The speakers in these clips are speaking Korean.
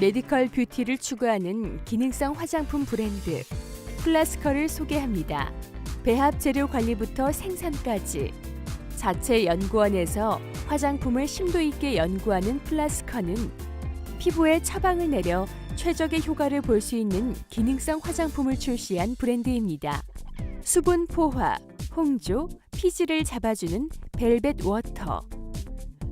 메디컬 뷰티를 추구하는 기능성 화장품 브랜드 플라스커를 소개합니다. 배합 재료 관리부터 생산까지 자체 연구원에서 화장품을 심도 있게 연구하는 플라스커는 피부에 처방을 내려 최적의 효과를 볼 수 있는 기능성 화장품을 출시한 브랜드입니다. 수분 포화, 홍조, 피지를 잡아주는 벨벳 워터,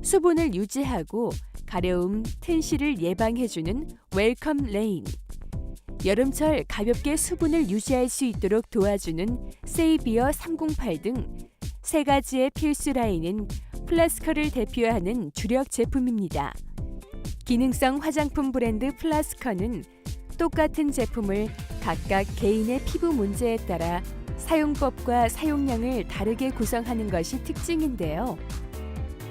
수분을 유지하고 가려움, 텐시를 예방해주는 웰컴 레인, 여름철 가볍게 수분을 유지할 수 있도록 도와주는 세이비어 308 등 세 가지의 필수 라인은 플라스커를 대표하는 주력 제품입니다. 기능성 화장품 브랜드 플라스커는 똑같은 제품을 각각 개인의 피부 문제에 따라 사용법과 사용량을 다르게 구성하는 것이 특징인데요.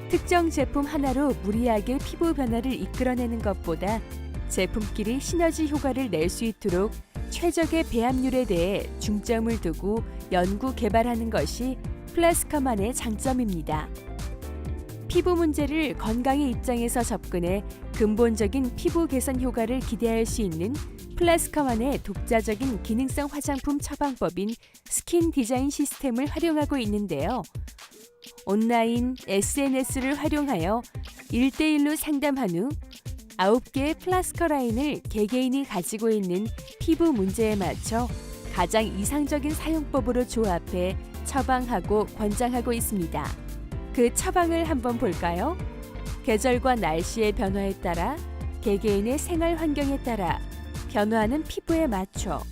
특정 제품 하나로 무리하게 피부 변화를 이끌어내는 것보다 제품끼리 시너지 효과를 낼 수 있도록 최적의 배합률에 대해 중점을 두고 연구 개발하는 것이 플라스커만의 장점입니다. 피부 문제를 건강의 입장에서 접근해 근본적인 피부 개선 효과를 기대할 수 있는 플라스커만의 독자적인 기능성 화장품 처방법인 스킨 디자인 시스템을 활용하고 있는데요. 온라인 SNS를 활용하여 1대1로 상담한 후 9개의 플라스커 라인을 개개인이 가지고 있는 피부 문제에 맞춰 가장 이상적인 사용법으로 조합해 처방하고 권장하고 있습니다. 그 처방을 한번 볼까요? 계절과 날씨의 변화에 따라 개개인의 생활 환경에 따라 변화하는 피부에 맞춰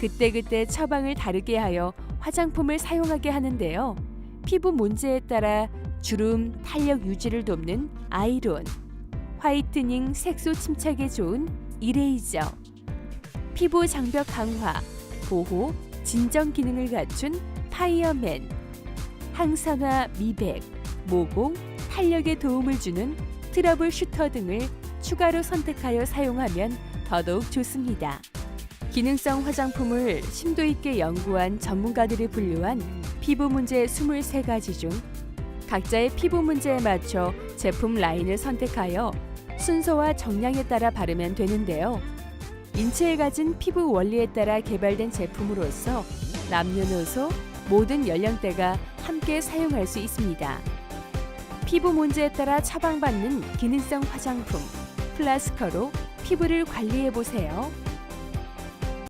그때그때 처방을 다르게 하여 화장품을 사용하게 하는데요. 피부 문제에 따라 주름, 탄력 유지를 돕는 아이론, 화이트닝, 색소 침착에 좋은 이레이저, 피부 장벽 강화, 보호, 진정 기능을 갖춘 파이어맨, 항산화 미백, 모공, 탄력에 도움을 주는 트러블 슈터 등을 추가로 선택하여 사용하면 더더욱 좋습니다. 기능성 화장품을 심도 있게 연구한 전문가들이 분류한 피부 문제 23가지 중 각자의 피부 문제에 맞춰 제품 라인을 선택하여 순서와 정량에 따라 바르면 되는데요. 인체에 가진 피부 원리에 따라 개발된 제품으로서 남녀노소 모든 연령대가 함께 사용할 수 있습니다. 피부 문제에 따라 처방받는 기능성 화장품 플라스커로 피부를 관리해 보세요.